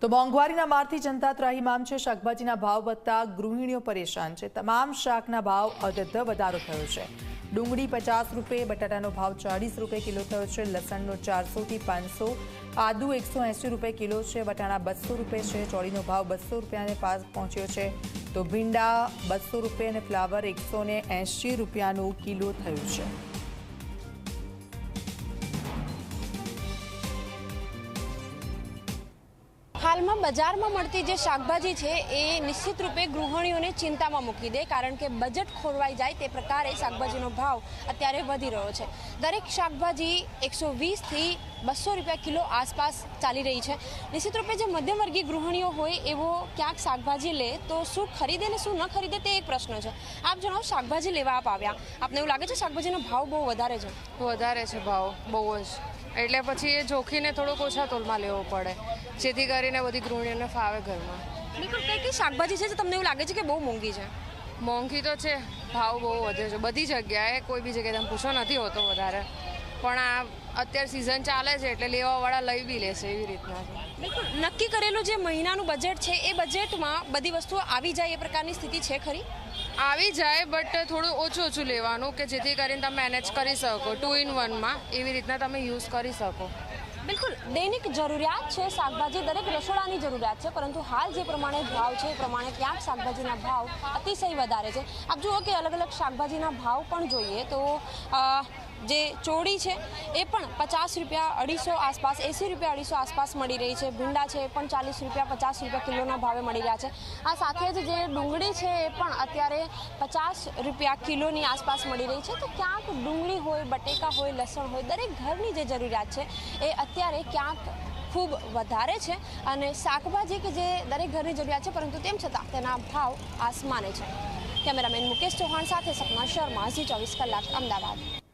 તો મોંઘવારીના મારથી જનતા ત્રાહીમામ છે. શાકભાજીના ભાવ વધતા ગૃહિણીઓ પરેશાન છે. તમામ શાકના ભાવ અધધ વધારો થયો છે. ડુંગળી પચાસ રૂપે, બટાટાનો ભાવ ચાળીસ રૂપે કિલો થયો છે. લસણનો ચારસોથી પાંચસો, આદુ એકસો એંસી રૂપે કિલો છે. વટાણા બસો રૂપિયા છે. ચોળીનો ભાવ બસો રૂપિયાને પાસ પહોંચ્યો છે. તો ભીંડા બસો રૂપિયા અને ફ્લાવર એકસો એંશી રૂપિયાનું કિલો થયું છે. હાલમાં બજારમાં મળતી જે શાકભાજી છે એ નિશ્ચિત રૂપે ગૃહિણીઓને ચિંતામાં મૂકી દે, કારણ કે બજેટ ખોરવાઈ જાય તે પ્રકારે શાકભાજીનો ભાવ અત્યારે વધી રહ્યો છે. દરેક શાકભાજી એકસો વીસથી બસો રૂપિયા કિલો આસપાસ ચાલી રહી છે. નિશ્ચિત રૂપે જે મધ્યમવર્ગીય ગૃહિણીઓ હોય એવો ક્યાંક શાકભાજી લે, તો શું ખરીદે ને શું ન ખરીદે તે એક પ્રશ્ન છે. આપ જણાવો, શાકભાજી લેવા આપ આવ્યા. આપને એવું લાગે છે શાકભાજીનો ભાવ બહુ વધારે છે? વધારે છે ભાવ, બહુ જ. એટલે પછી એ જોખીને થોડોક ઓછા તોલમાં લેવો પડે. જેથી કરીને બધી ગૃહિણીઓને ફાવે ઘરમાં. બિલકુલ કઈ કઈ શાકભાજી છે તમને એવું લાગે છે કે બહુ મોંઘી છે? મોંઘી તો છે ભાવ બહુ વધે છે. બધી જગ્યાએ કોઈ બી જગ્યાએ તમે પૂછો નથી હોતો વધારે. પણ આ અત્યારે સિઝન ચાલે છે એટલે લેવાવાળા લઈ બી લેશે એવી રીતના છે. બિલકુલ. નક્કી કરેલું જે મહિનાનું બજેટ છે એ બજેટમાં બધી વસ્તુઓ આવી જાય એ પ્રકારની સ્થિતિ છે ખરી? આવી જાય બટ થોડું ઓછું ઓછું લેવાનું કે જેથી કરીને તમે મેનેજ કરી શકો. ટુ ઇન વનમાં એવી રીતના તમે યુઝ કરી શકો. બિલકુલ. દૈનિક જરૂરિયાત છે શાકભાજી દરેક રસોડાની જરૂરિયાત છે પરંતુ હાલ જે પ્રમાણે ભાવ છે એ પ્રમાણે ક્યાંક શાકભાજીના ભાવ અતિશય વધારે છે. આપ જુઓ કે અલગ અલગ શાકભાજીના ભાવ પણ જોઈએ તો જે ચોળી છે, એ પણ પચાસ રૂપિયા અઢીસો આસપાસ, એંસી રૂપિયા અઢીસો આસપાસ મળી રહી છે. ભીંડા છે, એ પણ ચાલીસ રૂપિયા, પચાસ રૂપિયા કિલોના ભાવે મળી રહ્યા છે. આ સાથે જ જે ડુંગળી છે, એ પણ અત્યારે પચાસ રૂપિયા કિલોની આસપાસ મળી રહી છે. તો ક્યાંક ડુંગળી હોય, બટેકા હોય, લસણ હોય, દરેક ઘરની જે જરૂરિયાત છે, એ અત્યારે ક્યાંક ખૂબ વધારે છે અને શાકભાજી કે જે દરેક ઘરની જરૂરિયાત છે, પરંતુ તેમ છતાં તેના ભાવ આસમાને છે. કેમેરામેન મુકેશ ચૌહાણ સાથે સપના શર્મા ઝી ચોવીસ કલાક, અમદાવાદ.